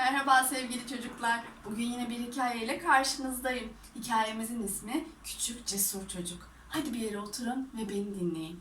Merhaba sevgili çocuklar. Bugün yine bir hikayeyle karşınızdayım. Hikayemizin ismi Küçük Cesur Çocuk. Hadi bir yere oturun ve beni dinleyin.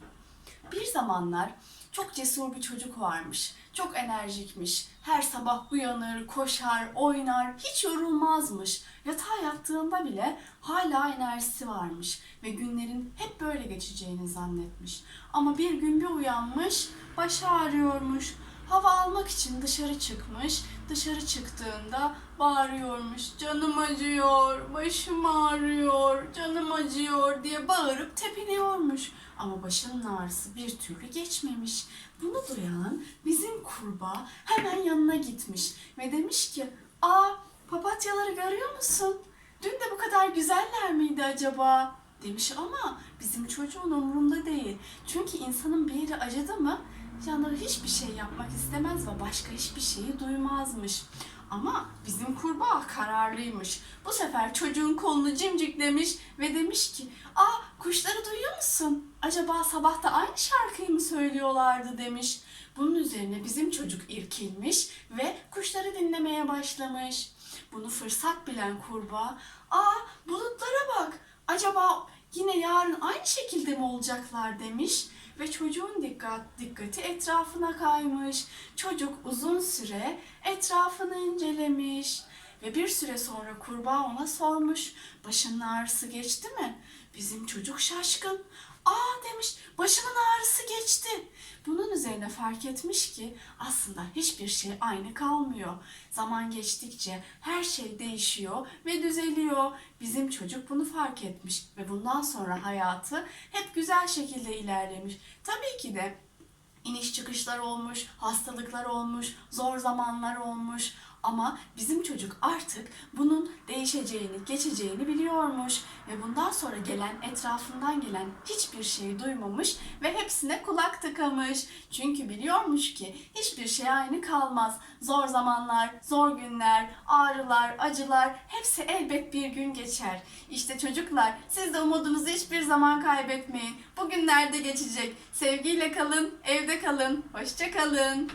Bir zamanlar çok cesur bir çocuk varmış. Çok enerjikmiş. Her sabah uyanır, koşar, oynar, hiç yorulmazmış. Yatağa yattığında bile hala enerjisi varmış ve günlerin hep böyle geçeceğini zannetmiş. Ama bir gün bir uyanmış, başı ağrıyormuş. Hava almak için dışarı çıkmış. Dışarı çıktığında bağırıyormuş. Canım acıyor, başım ağrıyor, canım acıyor diye bağırıp tepiniyormuş. Ama başının ağrısı bir türlü geçmemiş. Bunu duyan bizim kurbağa hemen yanına gitmiş ve demiş ki Aa papatyaları görüyor musun? Dün de bu kadar güzeller miydi acaba? Demiş ama bizim çocuğun umurunda değil. Çünkü insanın bir yeri acıdı mı canları hiçbir şey yapmak istemez ve başka hiçbir şeyi duymazmış. Ama bizim kurbağa kararlıymış. Bu sefer çocuğun kolunu cimciklemiş ve demiş ki Aa kuşları duyuyor musun? Acaba sabah da aynı şarkıyı mı söylüyorlardı demiş. Bunun üzerine bizim çocuk irkilmiş ve kuşları dinlemeye başlamış. Bunu fırsat bilen kurbağa Aa bulutlara bak acaba yine yarın aynı şekilde mi olacaklar demiş ve çocuğun dikkat dikkati etrafına kaymış. Çocuk uzun süre etrafını incelemiş ve bir süre sonra kurbağa ona sormuş. Başının ağrısı geçti mi? Bizim çocuk şaşkın. Aa demiş başımın ağrısı geçti. Bunun üzerine fark etmiş ki aslında hiçbir şey aynı kalmıyor. Zaman geçtikçe her şey değişiyor ve düzeliyor. Bizim çocuk bunu fark etmiş ve bundan sonra hayatı hep güzel şekilde ilerlemiş. Tabii ki de iniş çıkışlar olmuş, hastalıklar olmuş, zor zamanlar olmuş. Ama bizim çocuk artık bunun değişeceğini, geçeceğini biliyormuş ve bundan sonra gelen etrafından gelen hiçbir şeyi duymamış ve hepsine kulak tıkamış. Çünkü biliyormuş ki hiçbir şey aynı kalmaz. Zor zamanlar, zor günler, ağrılar, acılar hepsi elbet bir gün geçer. İşte çocuklar siz de umudunuzu hiçbir zaman kaybetmeyin. Bugünlerde geçecek. Sevgiyle kalın, evde kalın. Hoşça kalın.